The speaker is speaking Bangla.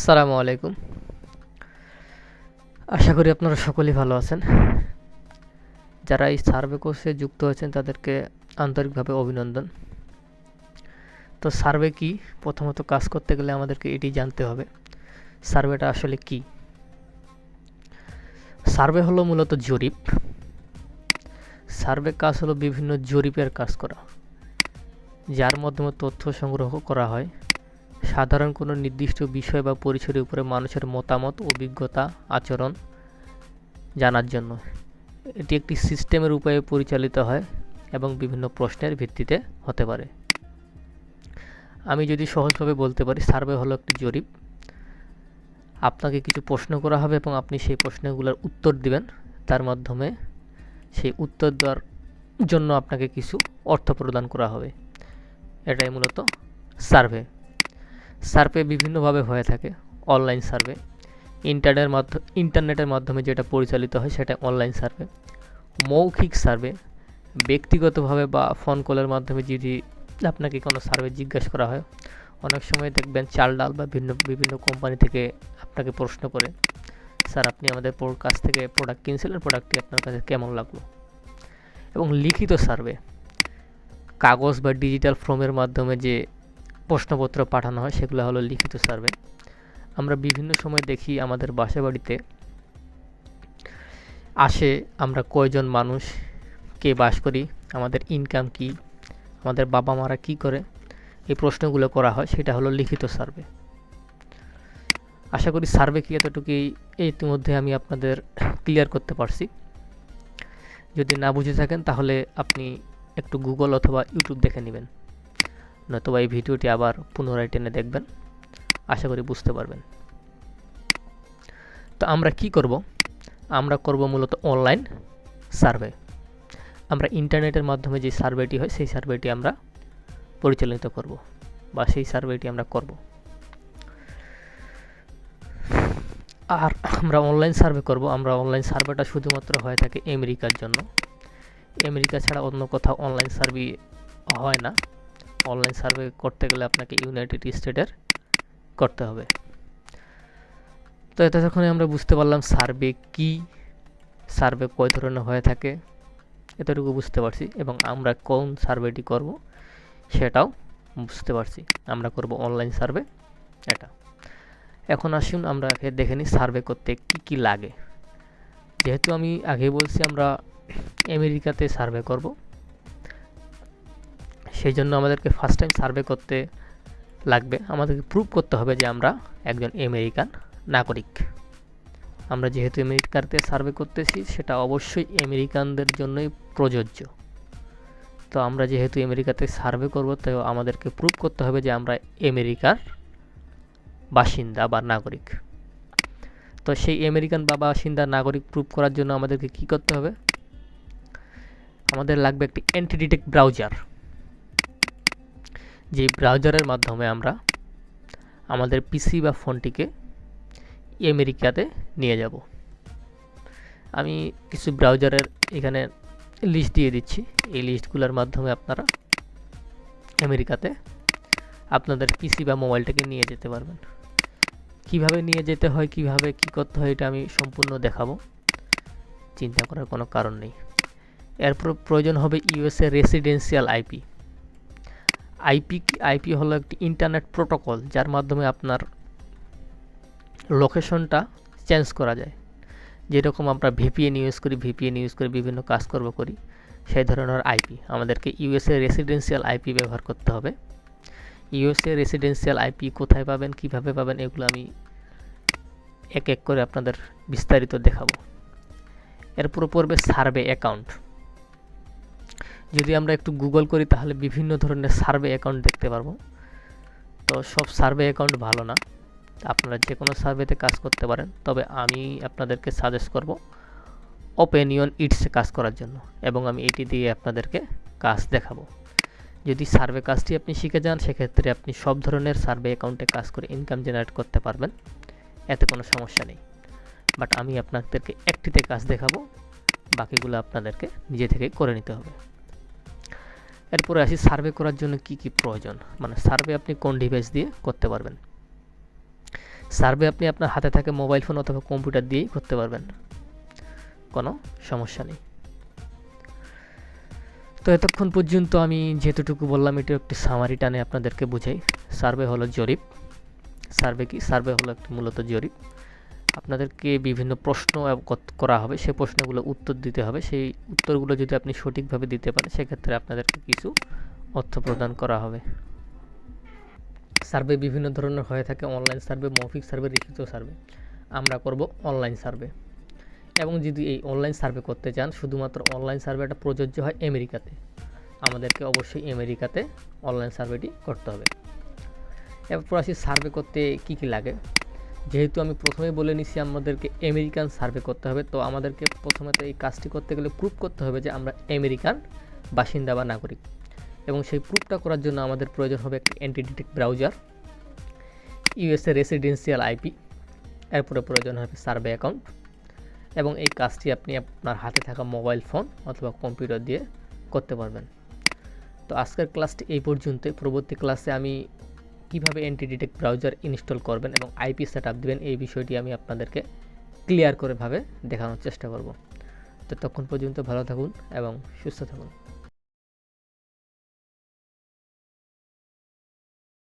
আসসালামু আলাইকুম। আশা করি আপনারা সকলেই ভালো আছেন। যারা এই সার্ভে কোর্সে যুক্ত হয়েছেন তাদেরকে আন্তরিকভাবে অভিনন্দন। তো সার্ভে কি? প্রথমত কাজ করতে গেলে আমাদেরকে এটি জানতে হবে। সার্ভেটা আসলে কি? সার্ভে হলো মূলত জরিপ। সার্ভে কাজ হলো বিভিন্ন জরিপের কাজ করা, যার মাধ্যমে তথ্য সংগ্রহ করা হয়। সাধারণ কোনো নির্দিষ্ট বিষয় বা পরিসরের উপরে মানুষের মতামত, অভিজ্ঞতা, আচরণ জানার জন্য। এটি একটি সিস্টেমের উপায়ে পরিচালিত হয় এবং বিভিন্ন প্রশ্নের ভিত্তিতে হতে পারে। আমি যদি সহজভাবে বলতে পারি, সার্ভে হলো একটি জরিপ। আপনাকে কিছু প্রশ্ন করা হবে এবং আপনি সেই প্রশ্নগুলোর উত্তর দিবেন। তার মাধ্যমে সেই উত্তর দেওয়ার জন্য আপনাকে কিছু অর্থ প্রদান করা হবে। এটাই মূলত সার্ভে। সার্ভে বিভিন্নভাবে হয়ে থাকে, অনলাইন সার্ভে। ইন্টারনেটের মাধ্যমে ইন্টারনেটের মাধ্যমে যেটা পরিচালিত হয় সেটা অনলাইন সার্ভে। মৌখিক সার্ভে, ব্যক্তিগতভাবে বা ফোন কলের মাধ্যমে যদি আপনাকে কোনো সার্ভে জিজ্ঞাসা করা হয়, অনেক সময় দেখবেন চাল ডাল বা ভিন্ন, বিভিন্ন কোম্পানি থেকে আপনাকে প্রশ্ন করে, স্যার, আপনি আমাদের কাছ থেকে প্রোডাক্ট কিনছিলেন, প্রোডাক্টটি আপনার কাছে কেমন লাগল? এবং লিখিত সার্ভে, কাগজ বা ডিজিটাল ফর্মের মাধ্যমে যে প্রশ্নপত্র পাঠানো হয়, সেগুলো হলো লিখিত সার্ভে আমরা বিভিন্ন সময় দেখি আমাদের বাসা বাড়িতে আসে আমরা কয়জন মানুষ, কে বাস করি, আমাদের ইনকাম কি, আমাদের বাবা মারা কি করে, এই প্রশ্নগুলো করা হয়, সেটা হলো লিখিত সার্ভে আশা করি সার্ভে কি এতটুকুই ইতিমধ্যে আমি আপনাদের ক্লিয়ার করতে পারছি। যদি না বুঝে থাকেন, তাহলে আপনি একটু গুগল অথবা ইউটিউব দেখে নেবেন। নয়তো এই ভিডিওটি আবার পুনরায় টেনে দেখবেন। আশা করি বুঝতে পারবেন। তো আমরা কি করব? আমরা করব মূলত অনলাইন সার্ভে। আমরা ইন্টারনেটের মাধ্যমে যে সার্ভেটি হয়, সেই সার্ভেটি আমরা পরিচালিত করব বা সেই সার্ভেটি আমরা করব। আর আমরা অনলাইন সার্ভে করব। আমরা অনলাইন সার্ভেটা শুধুমাত্র হয়ে থাকে আমেরিকার জন্য। আমেরিকা ছাড়া অন্য কোথাও অনলাইন সার্ভে হয় না। অনলাইন সার্ভে করতে গেলে আপনাকে ইউনাইটেড স্টেটের করতে হবে। তো এতক্ষণে আমরা বুঝতে পারলাম সার্ভে কি সার্ভে কয় ধরনের হয়ে থাকে, এতটুকু বুঝতে পারছি এবং আমরা কোন সার্ভেটি করব সেটাও বুঝতে পারছি। আমরা করব অনলাইন সার্ভে এটা। এখন আসুন আমরা দেখে নিই সার্ভে করতে কি কি লাগে। যেহেতু আমি আগে বলছি আমরা আমেরিকাতে সার্ভে করব। সেই জন্য আমাদেরকে ফার্স্ট টাইম সার্ভে করতে লাগবে। আমাদেরকে প্রুভ করতে হবে যে আমরা একজন আমেরিকান নাগরিক। আমরা যেহেতু আমেরিকাতে সার্ভে করতেছি, সেটা অবশ্যই আমেরিকানদের জন্যই প্রযোজ্য। তো আমরা যেহেতু আমেরিকাতে সার্ভে করব তো আমাদেরকে প্রুভ করতে হবে যে আমরা আমেরিকার বাসিন্দা বা নাগরিক। তো সেই আমেরিকান বা বাসিন্দা নাগরিক প্রুভ করার জন্য আমাদেরকে কি করতে হবে? আমাদের লাগবে একটি অ্যান্টিডিটেক ব্রাউজার যে ব্রাউজারের মাধ্যমে আমরা আমাদের পিসি বা ফোনটিকে আমেরিকাতে নিয়ে যাব। আমি কিছু ব্রাউজারের এখানে লিস্ট দিয়ে দিচ্ছি। এই লিস্টগুলোর মাধ্যমে আপনারা আমেরিকাতে আপনাদের পিসি বা মোবাইলটাকে নিয়ে যেতে পারবেন। কীভাবে নিয়ে যেতে হয়, কীভাবে কি করতে হয়, এটা আমি সম্পূর্ণ দেখাবো। চিন্তা করার কোনো কারণ নেই। এরপর প্রয়োজন হবে USA residential IP IP IP হলো একটি ইন্টারনেট প্রোটোকল যার মাধ্যমে আপনার লোকেশনটা চেঞ্জ করা যায়। যেরকম আমরা ভিপিএন ইউজ করি ভিপিএন ইউজ করে বিভিন্ন কাজকর্ম করি, সেই ধরনের আইপি। আমাদেরকে ইউএসএ রেসিডেন্সিয়াল আইপি ব্যবহার করতে হবে। ইউএসএ রেসিডেন্সিয়াল আইপি কোথায় পাবেন, কীভাবে পাবেন, এগুলো আমি এক এক করে আপনাদের বিস্তারিত দেখাবো। এরপর পড়বে সার্ভে অ্যাকাউন্ট যদি আমরা একটু গুগল করি, তাহলে বিভিন্ন ধরনের সার্ভে অ্যাকাউন্ট দেখতে পারব। তো সব সার্ভে অ্যাকাউন্ট ভালো না। আপনারা যে কোনো সার্ভেতে কাজ করতে পারেন। তবে আমি আপনাদেরকে সাজেস্ট করব ওপেনিয়ন ইটসে কাজ করার জন্য। এবং আমি এটি দিয়ে আপনাদেরকে কাজ দেখাবো। যদি সার্ভে কাজটি আপনি শিখে যান, সেক্ষেত্রে আপনি সব ধরনের সার্ভে অ্যাকাউন্টে কাজ করে ইনকাম জেনারেট করতে পারবেন। এতে কোনো সমস্যা নেই। বাট আমি আপনাদেরকে একটিতে কাজ দেখাবো। বাকিগুলো আপনাদেরকে নিজে থেকে করে নিতে হবে। এরপরে আসি সার্ভে করার জন্য কি কি প্রয়োজন? মানে সার্ভে আপনি কোন ডিভাইস দিয়ে করতে পারবেন? সার্ভে আপনি আপনার হাতে থাকে মোবাইল ফোন অথবা কম্পিউটার দিয়েই করতে পারবেন। কোনো সমস্যা নেই। তো এতক্ষণ পর্যন্ত আমি যেতটুকু বললাম এটা একটি সামারি টানে আপনাদেরকে বুঝাই। সার্ভে হলো জরিপ। সার্ভে কি? সার্ভে হলো একটি মূলত জরিপ। আপনাদেরকে বিভিন্ন প্রশ্ন করা হবে, সেই প্রশ্নগুলো উত্তর দিতে হবে। সেই উত্তরগুলো যদি আপনি সঠিকভাবে দিতে পারেন, সেক্ষেত্রে আপনাদেরকে কিছু অর্থ প্রদান করা হবে। সার্ভে বিভিন্ন ধরনের হয়ে থাকে, অনলাইন সার্ভে, মৌখিক সার্ভে, লিখিত সার্ভে। আমরা করব অনলাইন সার্ভে। এবং যদি এই অনলাইন সার্ভে করতে চান, শুধুমাত্র অনলাইন সার্ভেটা প্রযোজ্য হয় আমেরিকাতে। আমাদেরকে অবশ্যই আমেরিকাতে অনলাইন সার্ভেটি করতে হবে। এরপর আসি সার্ভে করতে কি কি লাগে? যেহেতু আমি প্রথমেই বলে নিছি আমাদেরকে আমেরিকান সার্ভে করতে হবে, তো আমাদেরকে প্রথমে তো এই কাজটি করতে গেলে প্রুফ করতে হবে যে আমরা আমেরিকান বাসিন্দা বা নাগরিক। এবং সেই প্রুফটা করার জন্য আমাদের প্রয়োজন হবে একটি antidetect browser USA residential IP এরপরে প্রয়োজন হবে সার্ভে অ্যাকাউন্ট এবং এই কাজটি আপনি আপনার হাতে থাকা মোবাইল ফোন অথবা কম্পিউটার দিয়ে করতে পারবেন। তো আজকের ক্লাসটি এই পর্যন্তই, পরবর্তী ক্লাসে আমি কীভাবে অ্যান্টিডিটেক্ট ব্রাউজার ইনস্টল করবেন এবং আইপি সেট আপ দেবেন, এই বিষয়টি আমি আপনাদেরকে ক্লিয়ার করেভাবে দেখানোর চেষ্টা করব। তো তখন পর্যন্ত ভালো থাকুন এবং সুস্থ থাকুন।